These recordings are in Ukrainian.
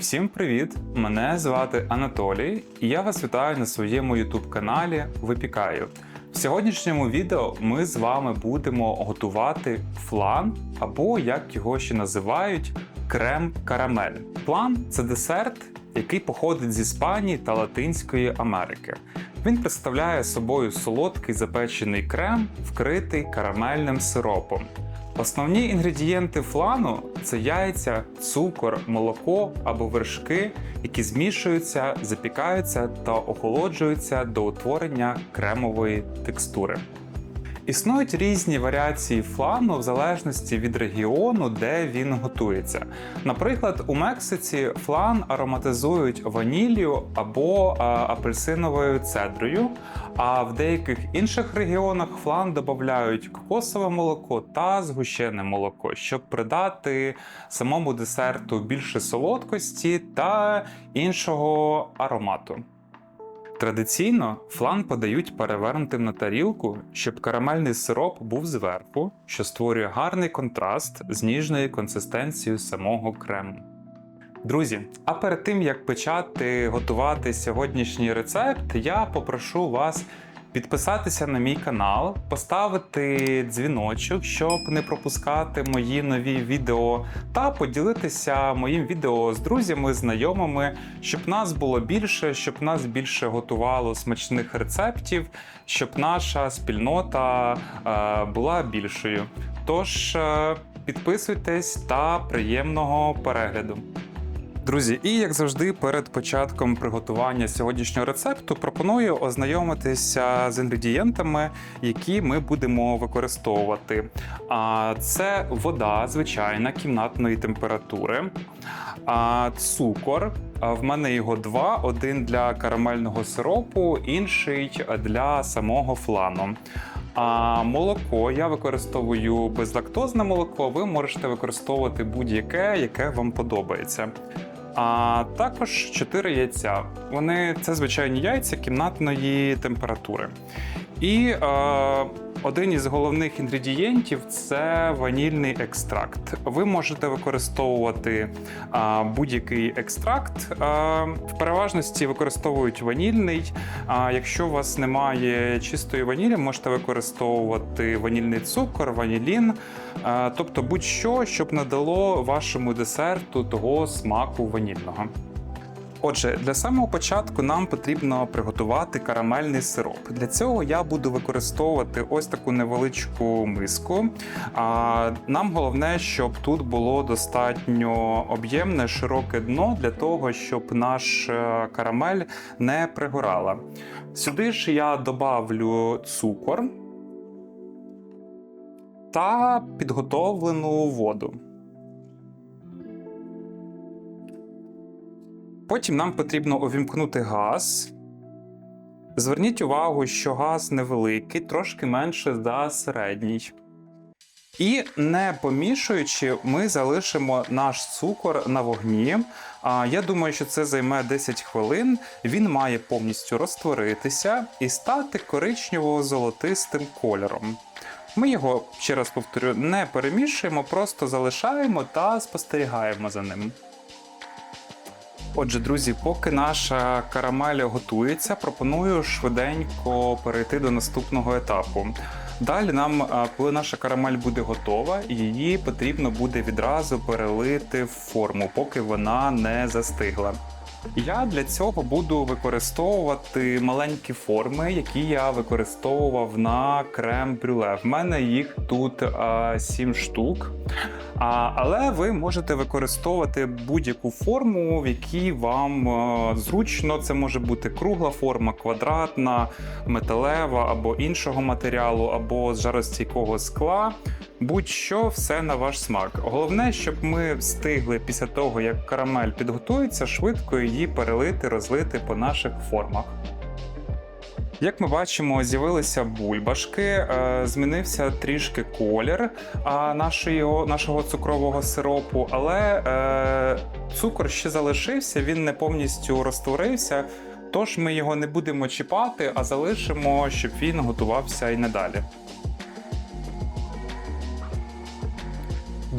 Всім привіт! Мене звати Анатолій, і я вас вітаю на своєму youtube каналі Випікаю. В сьогоднішньому відео ми з вами будемо готувати флан, або як його ще називають, крем-карамель. Флан це десерт, який походить з Іспанії та Латинської Америки. Він представляє собою солодкий запечений крем, вкритий карамельним сиропом. Основні інгредієнти флану це яйця, цукор, молоко або вершки, які змішуються, запікаються та охолоджуються до утворення кремової текстури. Існують різні варіації флану в залежності від регіону, де він готується. Наприклад, у Мексиці флан ароматизують ваніллю або апельсиновою цедрою, а в деяких інших регіонах флан додають кокосове молоко та згущене молоко, щоб придати самому десерту більше солодкості та іншого аромату. Традиційно флан подають перевернутим на тарілку, щоб карамельний сироп був зверху, що створює гарний контраст з ніжною консистенцією самого крему. Друзі, а перед тим як почати готувати сьогоднішній рецепт, я попрошу вас підписатися на мій канал, поставити дзвіночок, щоб не пропускати мої нові відео, та поділитися моїм відео з друзями, знайомими, щоб нас було більше, щоб нас більше готувало смачних рецептів, щоб наша спільнота е, була більшою. Тож е, підписуйтесь та приємного перегляду. Друзі, і як завжди, перед початком приготування сьогоднішнього рецепту пропоную ознайомитися з інгредієнтами, які ми будемо використовувати. А це вода звичайна кімнатної температури, а цукор. В мене його два: один для карамельного сиропу, інший для самого флану. А молоко я використовую безлактозне молоко. Ви можете використовувати будь-яке, яке вам подобається. А також 4 яйця. Вони це звичайні яйця кімнатної температури. І е, один із головних інгредієнтів це ванільний екстракт. Ви можете використовувати е, будь-який екстракт. Е, в переважності використовують ванільний. А якщо у вас немає чистої ванілі, можете використовувати ванільний цукор, ванілін, е, тобто будь-що, щоб надало вашому десерту того смаку ванільного. Отже, для самого початку нам потрібно приготувати карамельний сироп. Для цього я буду використовувати ось таку невеличку миску. А нам головне, щоб тут було достатньо об'ємне, широке дно для того, щоб наш е, карамель не пригорала. Сюди ж я добавлю цукор та підготовлену воду. Потім нам потрібно увімкнути газ. Зверніть увагу, що газ невеликий, трошки менше за середній. І не помішуючи, ми залишимо наш цукор на вогні. Я думаю, що це займе 10 хвилин. Він має повністю розтворитися і стати коричнево-золотистим кольором. Ми його, ще раз повторю, не перемішуємо, просто залишаємо та спостерігаємо за ним. Отже, друзі, поки наша карамель готується, пропоную швиденько перейти до наступного етапу. Далі нам, коли наша карамель буде готова, її потрібно буде відразу перелити в форму, поки вона не застигла. Я для цього буду використовувати маленькі форми, які я використовував на крем брюле. В мене їх тут а, 7 штук. А, Але ви можете використовувати будь-яку форму, в якій вам а, зручно. Це може бути кругла форма, квадратна, металева або іншого матеріалу, або з жаростійкого скла. Будь-що все на ваш смак. Головне, щоб ми встигли після того, як карамель підготується, швидко її перелити, розлити по наших формах. Як ми бачимо, з'явилися бульбашки, е, змінився трішки колір нашого, нашого цукрового сиропу, але е, цукор ще залишився, він не повністю розтворився. Тож ми його не будемо чіпати, а залишимо, щоб він готувався і надалі.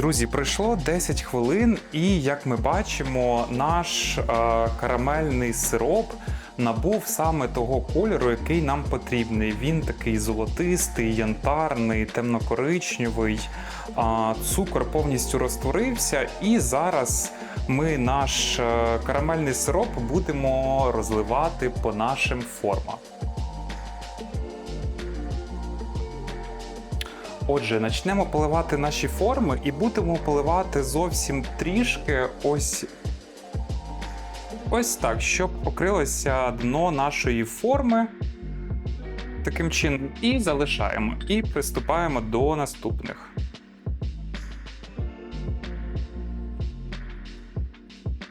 Друзі, пройшло 10 хвилин, і як ми бачимо, наш е, карамельний сироп набув саме того кольору, який нам потрібний. Він такий золотистий, янтарний, темнокоричневий. А, цукор повністю розтворився, і зараз ми наш е, карамельний сироп будемо розливати по нашим формам. Отже, почнемо поливати наші форми і будемо поливати зовсім трішки ось. Ось так, щоб покрилося дно нашої форми. Таким чином, і залишаємо, і приступаємо до наступних.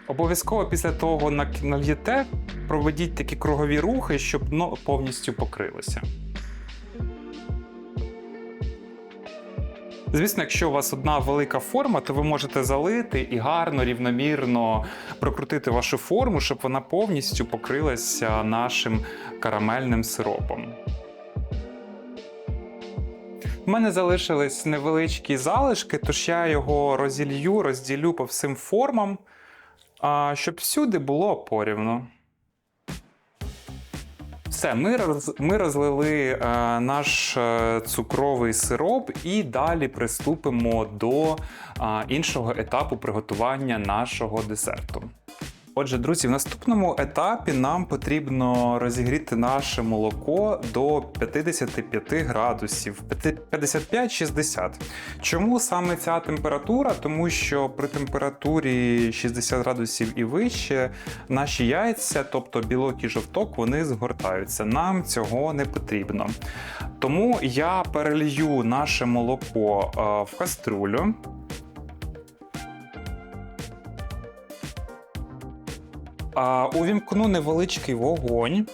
Обов'язково після того як нальєте, проведіть такі кругові рухи, щоб дно повністю покрилося. Звісно, якщо у вас одна велика форма, то ви можете залити і гарно, рівномірно прокрутити вашу форму, щоб вона повністю покрилася нашим карамельним сиропом. У мене залишились невеличкі залишки, тож я його розілью, розділю по всім формам, щоб всюди було порівну. Все, ми роз, ми розлили е, наш е, цукровий сироп і далі приступимо до е, іншого етапу приготування нашого десерту. Отже, друзі, в наступному етапі нам потрібно розігріти наше молоко до 55 градусів, 55-60. Чому саме ця температура? Тому що при температурі 60 градусів і вище наші яйця, тобто білок і жовток, вони згортаються. Нам цього не потрібно. Тому я перелью наше молоко е, в каструлю. Увімкну невеличкий вогонь.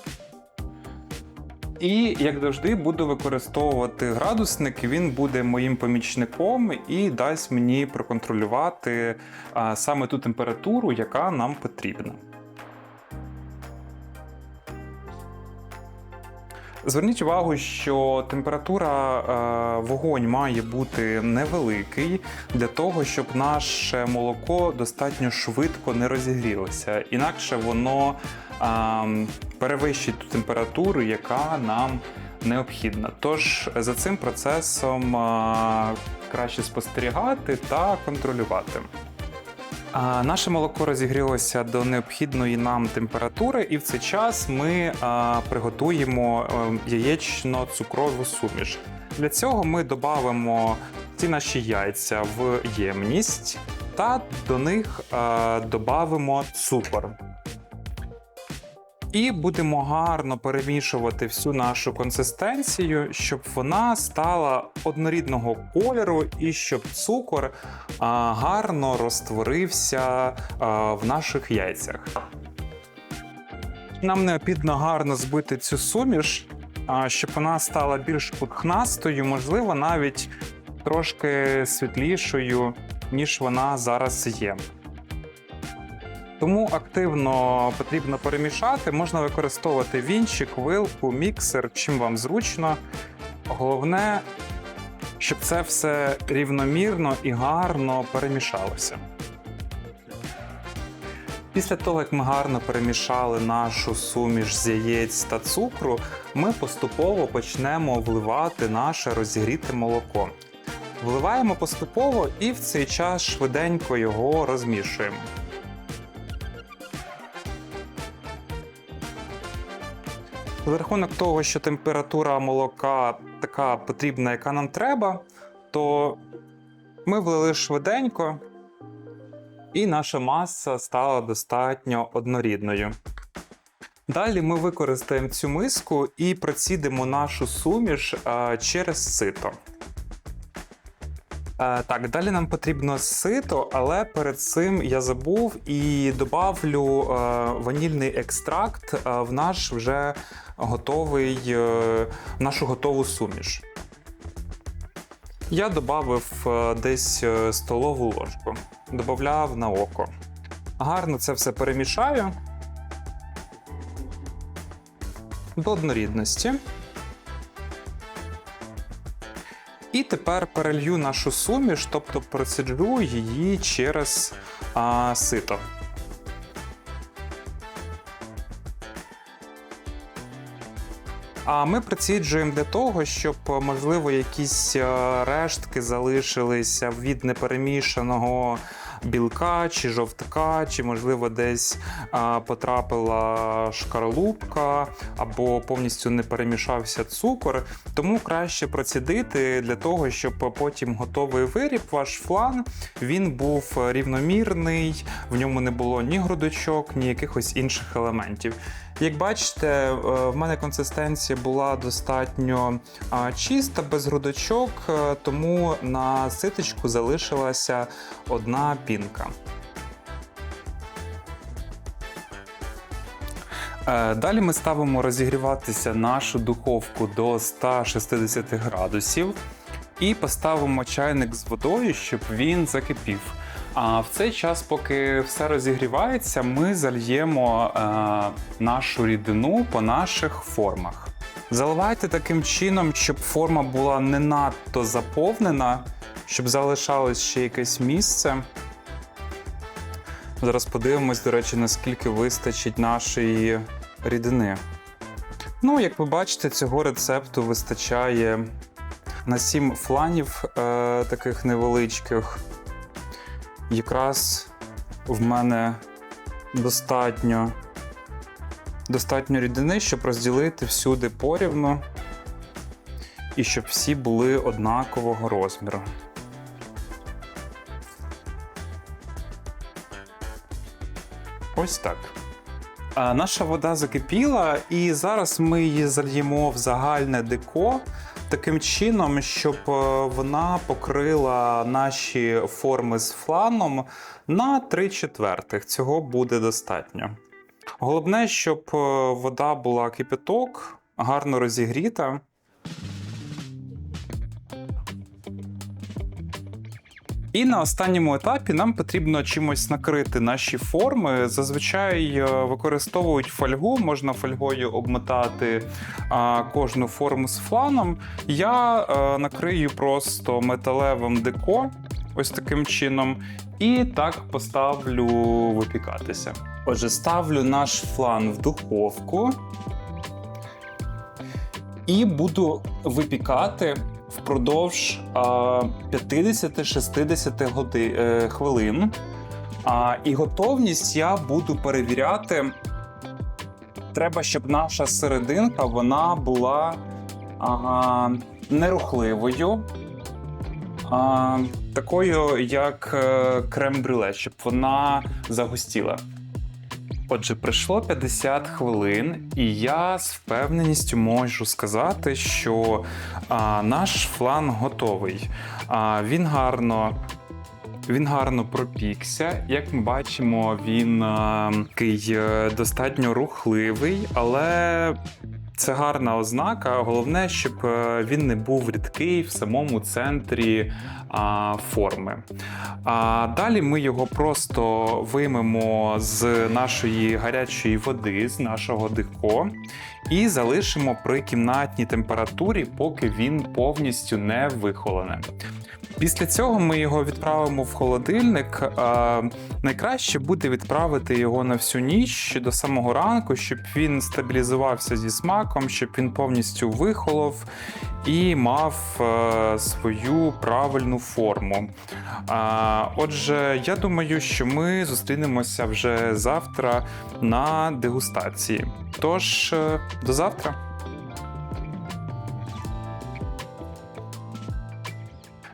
І, як завжди, буду використовувати градусник. Він буде моїм помічником і дасть мені проконтролювати саме ту температуру, яка нам потрібна. Зверніть увагу, що температура е, вогонь має бути невеликий для того, щоб наше молоко достатньо швидко не розігрілося. Інакше воно е, перевищить ту температуру, яка нам необхідна. Тож за цим процесом е, краще спостерігати та контролювати. Наше молоко розігрілося до необхідної нам температури, і в цей час ми приготуємо яєчно-цукрову суміш. Для цього ми додамо ці наші яйця в ємність та до них додамо цукор. І будемо гарно перемішувати всю нашу консистенцію, щоб вона стала однорідного кольору і щоб цукор гарно розтворився в наших яйцях. Нам необхідно гарно збити цю суміш, щоб вона стала більш пухнастою, можливо, навіть трошки світлішою, ніж вона зараз є. Тому активно потрібно перемішати. Можна використовувати вінчик, вилку, міксер, чим вам зручно. Головне, щоб це все рівномірно і гарно перемішалося. Після того, як ми гарно перемішали нашу суміш з яєць та цукру, ми поступово почнемо вливати наше розігріте молоко. Вливаємо поступово і в цей час швиденько його розмішуємо. За рахунок того, що температура молока така потрібна, яка нам треба, то ми влили швиденько, і наша маса стала достатньо однорідною. Далі ми використаємо цю миску і процідимо нашу суміш через сито. Е, так, далі нам потрібно сито, але перед цим я забув і добавлю е, ванільний екстракт е, в наш вже готовий, в нашу готову суміш. Я додав десь столову ложку, додав на око. Гарно це все перемішаю до однорідності. І тепер перелью нашу суміш, тобто процеджу її через а, сито. А ми приціджуємо для того, щоб, можливо, якісь е, рештки залишилися від неперемішаного білка чи жовтка, чи, можливо, десь потрапила шкарлупка або повністю не перемішався цукор. Тому краще процідити для того, щоб потім готовий виріб, ваш флан, він був рівномірний, в ньому не було ні грудочок, ні якихось інших елементів. Як бачите, е, в мене консистенція була достатньо чиста, без грудочок, е, тому на ситочку залишилася одна пінка. Е, Далі ми ставимо розігріватися нашу духовку до 160 градусів і поставимо чайник з водою, щоб він закипів. А в цей час, поки все розігрівається, ми зальємо е, нашу рідину по наших формах. Заливайте таким чином, щоб форма була не надто заповнена, щоб залишалось ще якесь місце. Зараз подивимось, до речі, наскільки вистачить нашої рідини. Ну, як ви бачите, цього рецепту вистачає на 7 фланів е, таких невеличких. Якраз в мене достатньо, достатньо рідини, щоб розділити всюди порівну і щоб всі були однакового розміру. Ось так. Наша вода закипіла, і зараз ми її зальємо в загальне деко таким чином, щоб е, вона покрила наші форми з фланом на 3 четвертих. Цього буде достатньо. Головне, щоб е, вода була кипяток, гарно розігріта. І на останньому етапі нам потрібно чимось накрити наші форми. Зазвичай е, використовують фольгу, можна фольгою обмотати кожну форму з фланом. Я а, накрию просто металевим деко, ось таким чином, і так поставлю випікатися. Отже, ставлю наш флан в духовку і буду випікати впродовж 50-60 годи, е, хвилин. І готовність я буду перевіряти. Треба, щоб наша серединка вона була а, нерухливою, а, такою, як е, крем-брюле, щоб вона загустіла. Отже, пройшло 50 хвилин, і я з впевненістю можу сказати, що а, наш флан готовий. А, Він гарно. Він гарно пропікся. Як ми бачимо, він а, такий е, достатньо рухливий, але це гарна ознака. Головне, щоб е, він не був рідкий в самому центрі а, форми. А далі ми його просто виймемо з нашої гарячої води, з нашого дико, і залишимо при кімнатній температурі, поки він повністю не вихолоне. Після цього ми його відправимо в холодильник. А, найкраще буде відправити його на всю ніч до самого ранку, щоб він стабілізувався зі смаком, щоб він повністю вихолов і мав е, свою правильну форму. А, отже, я думаю, що ми зустрінемося вже завтра на дегустації. Тож, е, до завтра.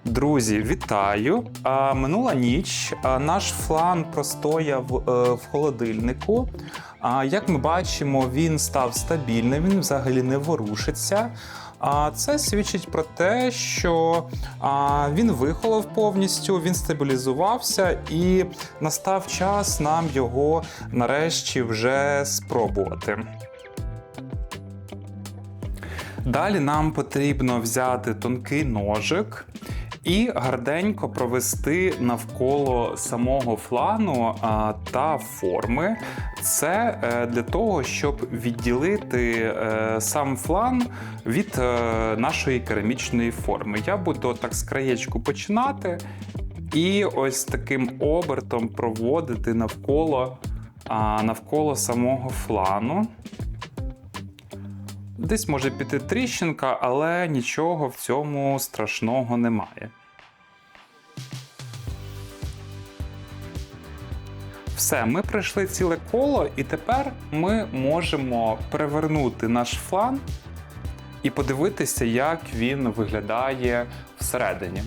Друзі, вітаю! А, Минула ніч. А, наш флан простояв е, в холодильнику. А як ми бачимо, він став стабільним, він взагалі не ворушиться. А це свідчить про те, що він вихолов повністю, він стабілізувався, і настав час нам його нарешті вже спробувати. Далі нам потрібно взяти тонкий ножик і гарденько провести навколо самого флану та форми. Це е, для того, щоб відділити е, сам флан від е, нашої керамічної форми. Я буду так з краєчку починати і ось таким обертом проводити навколо, навколо самого флану. Десь може піти тріщинка, але нічого в цьому страшного немає. Все, ми пройшли ціле коло, і тепер ми можемо перевернути наш флан і подивитися, як він виглядає всередині.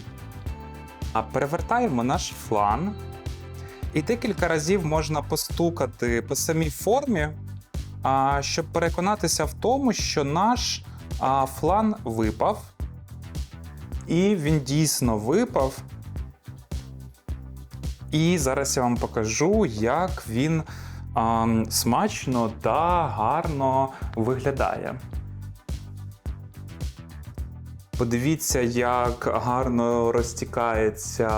А перевертаємо наш флан, і декілька разів можна постукати по самій формі, щоб переконатися в тому, що наш флан випав. І він дійсно випав. І зараз я вам покажу, як він смачно та гарно виглядає. Подивіться, як гарно розтікається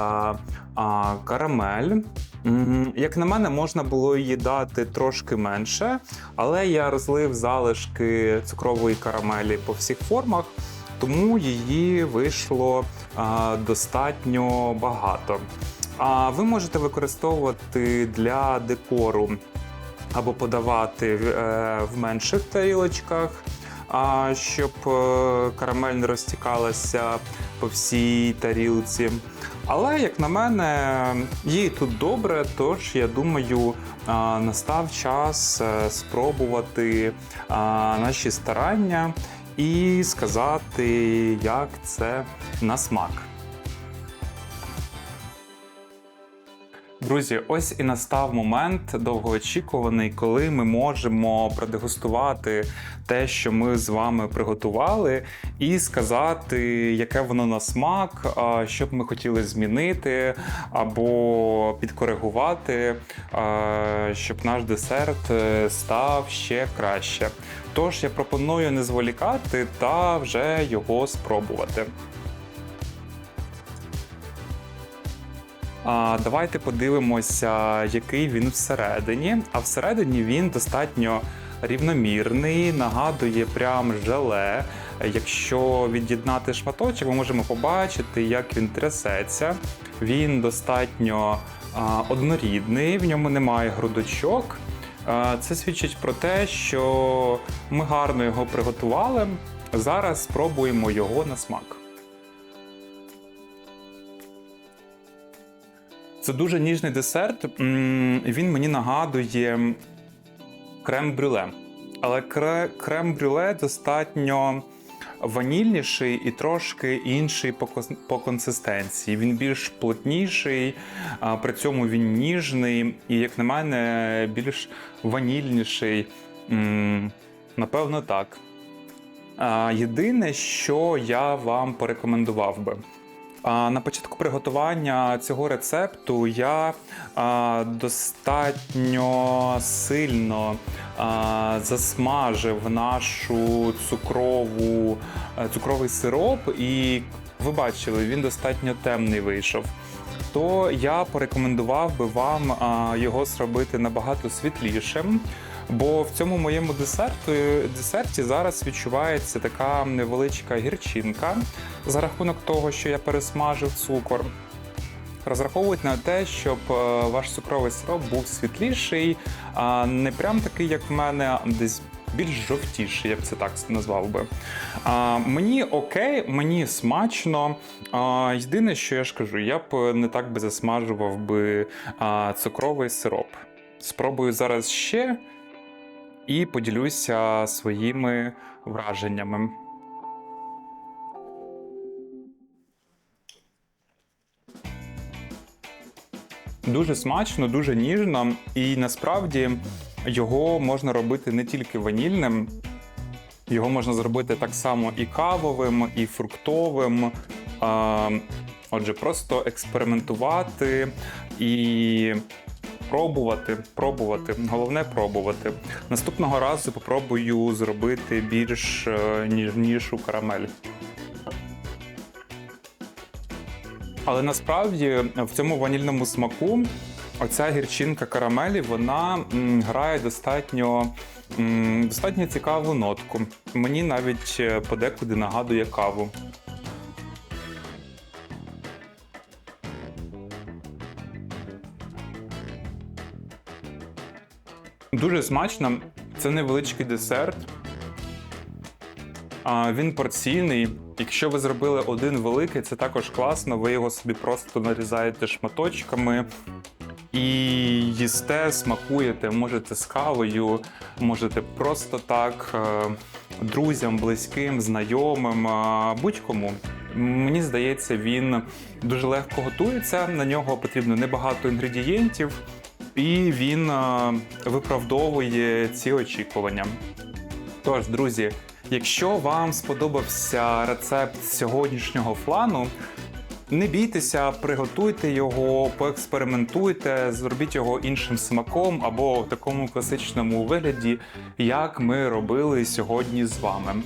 а, карамель. Як на мене, можна було її дати трошки менше, але я розлив залишки цукрової карамелі по всіх формах, тому її вийшло достатньо багато. А ви можете використовувати для декору або подавати в, е, менших тарілочках, щоб е, карамель не розтікалася по всій тарілці. Але, як на мене, їй тут добре, тож я думаю, настав час е, спробувати наші старання і сказати, як це на смак. Друзі, ось і настав момент довгоочікуваний, коли ми можемо продегустувати те, що ми з вами приготували, і сказати, яке воно на смак, що б ми хотіли змінити або підкоригувати, щоб наш десерт е, став ще краще. Тож я пропоную не зволікати та вже його спробувати. Давайте подивимося, який він всередині. А всередині він достатньо рівномірний, нагадує прям желе. Якщо від'єднати шматочок, ми можемо побачити, як він трясеться. Він достатньо а, однорідний, в ньому немає грудочок. А, Це свідчить про те, що ми гарно його приготували. Зараз спробуємо його на смак. Це дуже ніжний десерт. Він мені нагадує крем-брюле. Але крем-брюле достатньо ванільніший і трошки інший по, консистенції. Він більш плотніший, при цьому він ніжний і, як на мене, більш ванільніший. Напевно, так. Єдине, що я вам порекомендував би. На початку приготування цього рецепту я достатньо сильно засмажив нашу цукрову, е, цукровий сироп, і ви бачили, він достатньо темний вийшов. То я порекомендував би вам його зробити набагато світлішим. Бо в цьому моєму десерту, десерті зараз відчувається така невеличка гірчинка за рахунок того, що я пересмажив цукор. Розраховують на те, щоб е, ваш цукровий сироп був світліший, а не прям такий, як в мене, а десь більш жовтіший, я б це так назвав би. А, мені окей, мені смачно. А, єдине, що я ж кажу, я б не так би засмажував би а, цукровий сироп. Спробую зараз ще і поділюся своїми враженнями. Дуже смачно, дуже ніжно, і насправді його можна робити не тільки ванільним, його можна зробити так само і кавовим, і фруктовим. Отже, просто експериментувати і пробувати, пробувати. Головне пробувати. Наступного разу попробую зробити більш е, ніжнішу карамель. Але насправді в цьому ванільному смаку оця гірчинка карамелі вона грає достатньо, достатньо цікаву нотку. Мені навіть е, подекуди нагадує каву. Дуже смачно. Це невеличкий десерт. А, Він порційний. Якщо ви зробили один великий, це також класно. Ви його собі просто нарізаєте шматочками і їсте, смакуєте. Можете з кавою, можете просто так е, друзям, близьким, знайомим, е, будь-кому. Мені здається, він дуже легко готується. На нього потрібно небагато інгредієнтів, і він е, виправдовує ці очікування. Тож, друзі, якщо вам сподобався рецепт сьогоднішнього флану, не бійтеся, приготуйте його, поекспериментуйте, зробіть його іншим смаком або в такому класичному вигляді, як ми робили сьогодні з вами.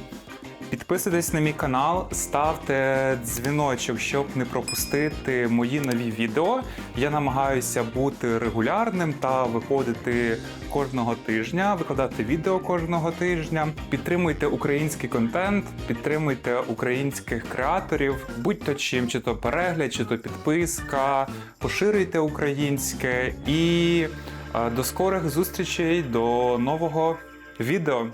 Підписуйтесь на мій канал, ставте дзвіночок, щоб не пропустити мої нові відео. Я намагаюся бути регулярним та виходити кожного тижня, викладати відео кожного тижня. Підтримуйте український контент, підтримуйте українських креаторів, будь-то чим, чи то перегляд, чи то підписка, поширюйте українське і е, до скорих зустрічей, до нового відео.